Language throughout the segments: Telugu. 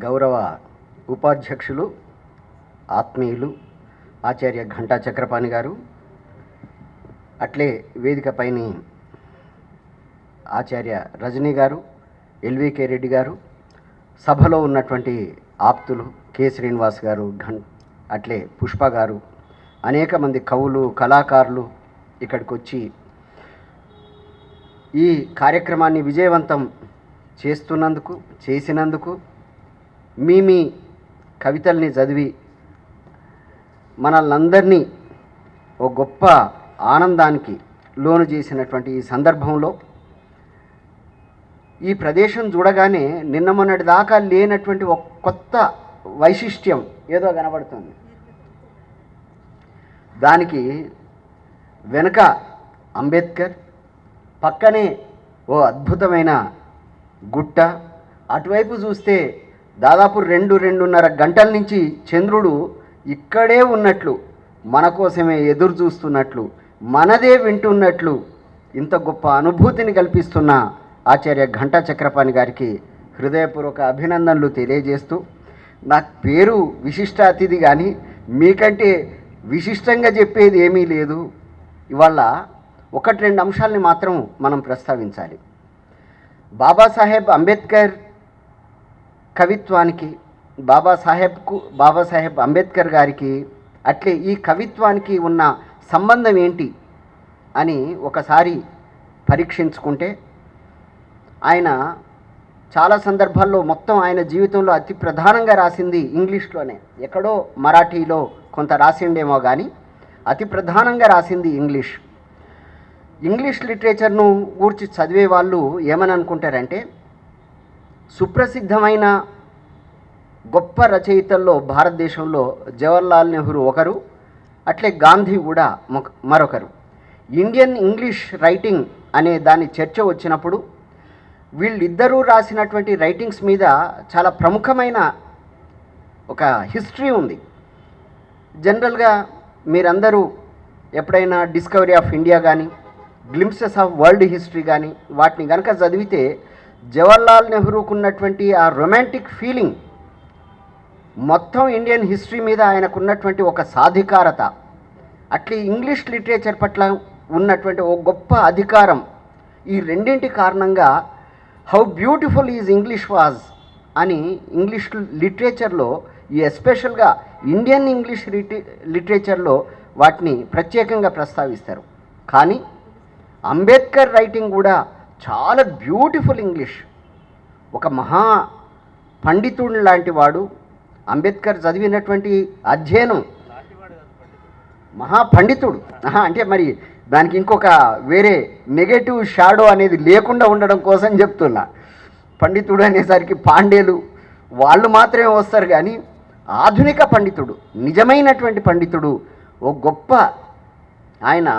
గౌరవ ఉపాధ్యక్షులు ఆత్మీయులు ఆచార్య ఘంటా చక్రపాణి గారు అట్లే వేదికపైని ఆచార్య రజనీ గారు ఎల్వికే రెడ్డి గారు సభలో ఉన్నటువంటి ఆప్తులు కె శ్రీనివాస్ గారు ఘన్ అట్లే పుష్ప గారు అనేక మంది కవులు కళాకారులు ఇక్కడికి వచ్చి ఈ కార్యక్రమాన్ని విజయవంతం చేస్తున్నందుకు చేసినందుకు మీ మీ కవితల్ని చదివి మనల్నందరినీ ఓ గొప్ప ఆనందానికి లోను చేసినటువంటి ఈ సందర్భంలో ఈ ప్రదేశం చూడగానే నిన్న మొన్నటి దాకా లేనటువంటి ఒక కొత్త వైశిష్ట్యం ఏదో కనబడుతుంది. దానికి వెనుక అంబేద్కర్ పక్కనే ఓ అద్భుతమైన గుట్ట అటువైపు చూస్తే దాదాపు రెండు రెండున్నర గంటల నుంచి చంద్రుడు ఇక్కడే ఉన్నట్లు మన కోసమే ఎదురు చూస్తున్నట్లు మనదే వింటున్నట్లు ఇంత గొప్ప అనుభూతిని కల్పిస్తున్న ఆచార్య ఘంటా చక్రపాణి గారికి హృదయపూర్వక అభినందనలు తెలియజేస్తూ నాకు పేరు విశిష్ట అతిథి కానీ మీకంటే విశిష్టంగా చెప్పేది ఏమీ లేదు. ఇవాళ ఒకటి రెండు అంశాలని మాత్రం మనం ప్రస్తావించాలి. బాబాసాహెబ్ అంబేద్కర్ కవిత్వానికి బాబాసాహెబ్కు బాబాసాహెబ్ అంబేద్కర్ గారికి అట్లే ఈ కవిత్వానికి ఉన్న సంబంధం ఏంటి అని ఒకసారి పరీక్షించుకుంటే ఆయన చాలా సందర్భాల్లో మొత్తం ఆయన జీవితంలో అతి ప్రధానంగా రాసింది ఇంగ్లీష్లోనే. ఎక్కడో మరాఠీలో కొంత రాసిండేమో కానీ అతి ప్రధానంగా రాసింది ఇంగ్లీష్. ఇంగ్లీష్ లిటరేచర్ను గూర్చి చదివే వాళ్ళు ఏమని అనుకుంటారంటే సుప్రసిద్ధమైన గొప్ప రచయితల్లో భారతదేశంలో జవహర్లాల్ నెహ్రూ ఒకరు అట్లే గాంధీ కూడా మరొకరు. ఇండియన్ ఇంగ్లీష్ రైటింగ్ అనే దాని చర్చ వచ్చినప్పుడు వీళ్ళిద్దరూ రాసినటువంటి రైటింగ్స్ మీద చాలా ప్రముఖమైన ఒక హిస్టరీ ఉంది. జనరల్గా మీరందరూ ఎప్పుడైనా డిస్కవరీ ఆఫ్ ఇండియా కానీ గ్లింప్సెస్ ఆఫ్ వరల్డ్ హిస్టరీ కానీ వాటిని కనుక చదివితే జవహర్లాల్ నెహ్రూకు ఉన్నటువంటి ఆ రొమాంటిక్ ఫీలింగ్ మొత్తం ఇండియన్ హిస్టరీ మీద ఆయనకున్నటువంటి ఒక సాధికారత. అట్లీ ఇంగ్లీష్ లిటరేచర్ పట్ల ఉన్నటువంటి ఒక గొప్ప అధికారం ఈ రెండింటి కారణంగా how beautiful is English was అని ఇంగ్లీష్ లిటరేచర్లో ఈ ఎస్పెషల్గా ఇండియన్ ఇంగ్లీష్ లిటి లిటరేచర్లో వాటిని ప్రత్యేకంగా ప్రస్తావిస్తారు. కానీ అంబేద్కర్ రైటింగ్ కూడా చాలా బ్యూటిఫుల్ ఇంగ్లీష్. ఒక మహా పండితుడు లాంటి వాడు అంబేద్కర్ చదివినటువంటి అధ్యయనం. మహా పండితుడు. అంటే మరి దానికి ఇంకొక వేరే నెగటివ్ షాడో అనేది లేకుండా ఉండడం కోసం చెప్తున్నా. పండితుడు అనేసరికి పాండేలు. వాళ్ళు మాత్రమే వస్తారు కానీ ఆధునిక పండితుడు నిజమైనటువంటి పండితుడు ఓ గొప్ప ఆయన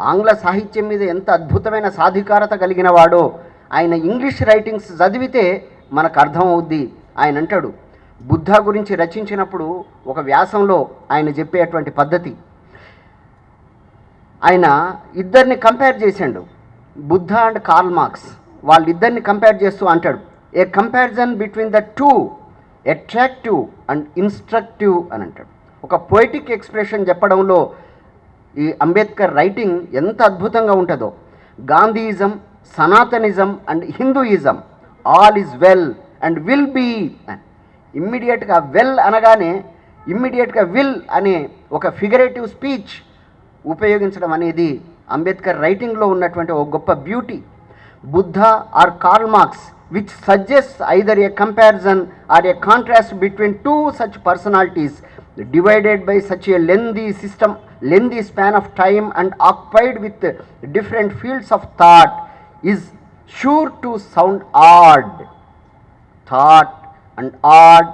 ఆంగ్ల సాహిత్యం మీద ఎంత అద్భుతమైన సాధికారత కలిగిన వాడో ఆయన ఇంగ్లీష్ రైటింగ్స్ చదివితే మనకు అర్థమవుద్ది. ఆయన అంటాడు బుద్ధ గురించి రచించినప్పుడు ఒక వ్యాసంలో ఆయన చెప్పేటువంటి పద్ధతి. ఆయన ఇద్దరిని కంపేర్ చేశాడు. బుద్ధ అండ్ కార్ల్ మార్క్స్ వాళ్ళిద్దరిని కంపేర్ చేస్తూ అంటాడు a comparison between the two attractive and instructive అని అంటాడు. ఒక పొయిటిక్ ఎక్స్ప్రెషన్ చెప్పడంలో ఈ అంబేద్కర్ రైటింగ్ ఎంత అద్భుతంగా ఉంటుందో. Gandhism Sanatanism and Hinduism all is well and will be ఇమ్మీడియట్గా వెల్ అనగానే ఇమ్మీడియట్గా విల్ అనే ఒక ఫిగరేటివ్ స్పీచ్ ఉపయోగించడం అనేది అంబేద్కర్ రైటింగ్లో ఉన్నటువంటి ఒక గొప్ప beauty Buddha or Karl Marx which suggest either a comparison or a contrast between two such personalities divided by such a lengthy system, lengthy span of time and occupied with different fields of thought is sure to sound odd. Thought and odd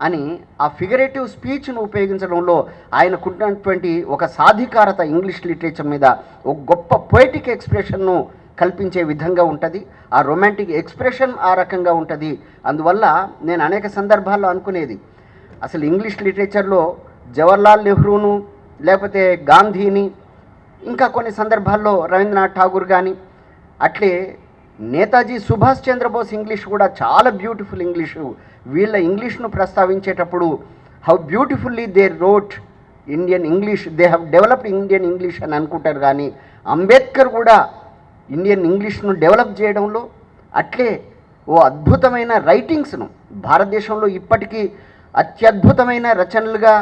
అని ఆ ఫిగరేటివ్ స్పీచ్ను ఉపయోగించడంలో ఆయనకున్నటువంటి ఒక సాధికారత ఇంగ్లీష్ లిటరేచర్ మీద ఒక గొప్ప పొయిటిక్ ఎక్స్ప్రెషన్ను కల్పించే విధంగా ఉంటుంది ఆ రొమాంటిక్ ఎక్స్ప్రెషన్ ఆ రకంగా ఉంటుంది అందువల్ల నేను అనేక సందర్భాల్లో అనుకునేది అసలు ఇంగ్లీష్ లిటరేచర్లో జవహర్లాల్ నెహ్రూను లేకపోతే గాంధీని ఇంకా కొన్ని సందర్భాల్లో రవీంద్రనాథ్ ఠాగూర్ కానీ అట్లే నేతాజీ సుభాష్ చంద్రబోస్ ఇంగ్లీష్ కూడా చాలా బ్యూటిఫుల్ ఇంగ్లీషు. వీళ్ళ ఇంగ్లీష్ను ప్రస్తావించేటప్పుడు how beautifully they wrote Indian English they have developed Indian English అని అనుకుంటారు. కానీ అంబేద్కర్ కూడా ఇండియన్ ఇంగ్లీష్ను డెవలప్ చేయడంలో అట్లే ఓ అద్భుతమైన రైటింగ్స్ను భారతదేశంలో ఇప్పటికీ అత్యద్భుతమైన రచనలుగా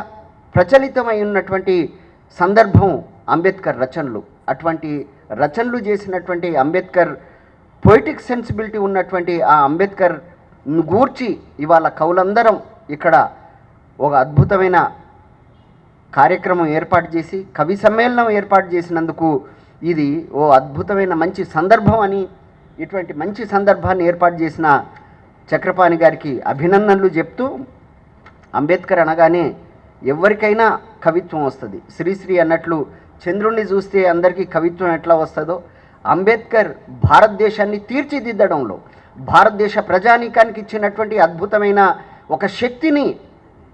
ప్రచలితమై ఉన్నటువంటి సందర్భం అంబేద్కర్ రచనలు. అటువంటి రచనలు చేసినటువంటి అంబేద్కర్ పొయిటిక్ సెన్సిబిలిటీ ఉన్నటువంటి ఆ అంబేద్కర్ గూర్చి ఇవాళ కవులందరం ఇక్కడ ఒక అద్భుతమైన కార్యక్రమం ఏర్పాటు చేసి కవి సమ్మేళనం ఏర్పాటు చేసినందుకు ఇది ఓ అద్భుతమైన మంచి సందర్భం అని ఇటువంటి మంచి సందర్భాన్ని ఏర్పాటు చేసిన చక్రపాణి గారికి అభినందనలు చెప్తూ అంబేద్కర్ అనగానే ఎవరికైనా కవిత్వం వస్తుంది. శ్రీశ్రీ అన్నట్లు చంద్రుణ్ణి చూస్తే అందరికీ కవిత్వం ఎట్లా వస్తుందో అంబేద్కర్ భారతదేశాన్ని తీర్చిదిద్దడంలో భారతదేశ ప్రజానీకానికి ఇచ్చినటువంటి అద్భుతమైన ఒక శక్తిని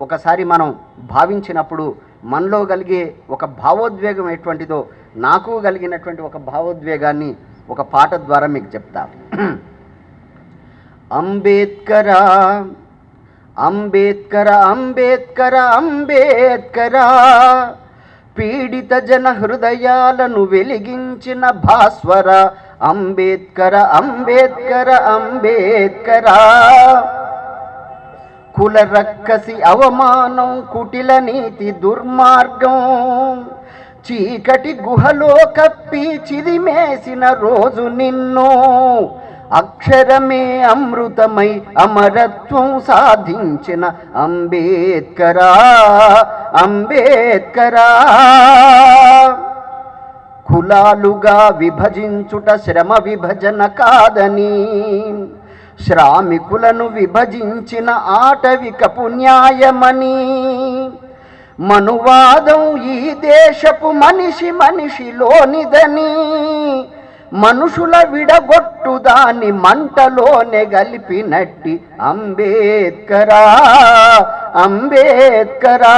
ఒకసారి మనం భావించినప్పుడు మనలో కలిగే ఒక భావోద్వేగం ఎటువంటిదో నాకు కలిగినటువంటి ఒక భావోద్వేగాన్ని ఒక పాట ద్వారా మీకు చెప్తా. అంబేద్కరా అంబేద్కర అంబేద్కర అంబేద్కరా. పీడిత జన హృదయాలను వెలిగించిన భాస్వర. అంబేద్కర అంబేద్కర అంబేద్కరా. కుల రక్కసి అవమానం కుటిల నీతి దుర్మార్గం. చీకటి గుహలో కప్పి చిదిమేసిన రోజు నిన్ను. అక్షరమే అమృతమై అమరత్వం సాధించిన అంబేద్కరా అంబేద్కరా. కులాలుగా విభజించుట శ్రమ విభజన కాదని శ్రామికులను విభజించిన ఆటవికపు న్యాయమని మనువాదం ఈ దేశపు మనిషి మనిషిలోనిదని మనుషుల విడగొట్టు దాని మంటలోనే గలిపినట్టి అంబేద్కరా అంబేద్కరా.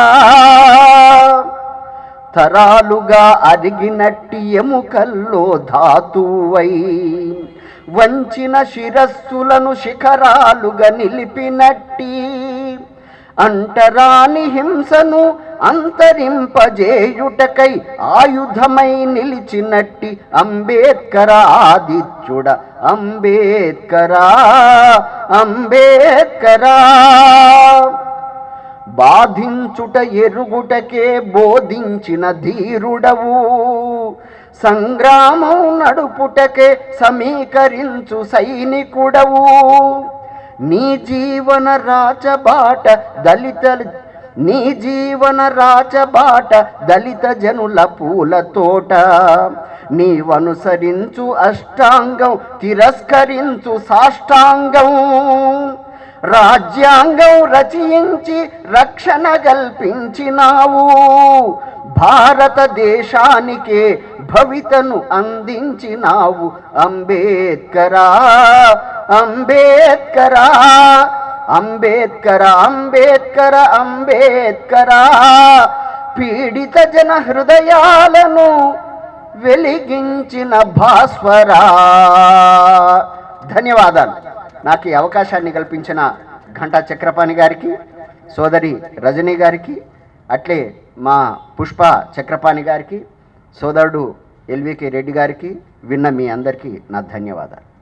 తరాలుగా అరిగినట్టి ఎముకల్లో ధాతువై వంచిన శిరస్సులను శిఖరాలుగా నిలిపినట్టి అంటరాని హింసను అంతరింపజేయుటకై ఆయుధమై నిలిచినట్టి అంబేద్కరాదిత్యుడ అంబేద్కరా అంబేద్కరా. బాధించుట ఎరుగుటకే బోధించిన ధీరుడవు. సంగ్రామం నడుపుటకే సమీకరించు సైనికుడవు. నీ జీవన రాచబాట దళిత నీ జీవన రాచబాట దళిత జనుల పూల తోట. నీవనుసరించు అష్టాంగం తిరస్కరించు సాష్టాంగం. రాజ్యాంగం రచయించి రక్షణ కల్పించినావు. భారతదేశానికే భవితను అందించినావు అంబేద్కరా. అంబేద్కరా అంబేద్కర అంబేద్కర అంబేద్కరా. పీడిత జన హృదయాలను వెలిగించిన భాస్వరా. ధన్యవాదాలు. నాకు ఈ అవకాశాన్ని కల్పించిన ఘంటా చక్రపాణి గారికి సోదరి రజనీ గారికి అట్లే మా పుష్ప చక్రపాణి గారికి సోదరుడు ఎల్వికే రెడ్డి గారికి విన్న మీ అందరికీ నా ధన్యవాదాలు.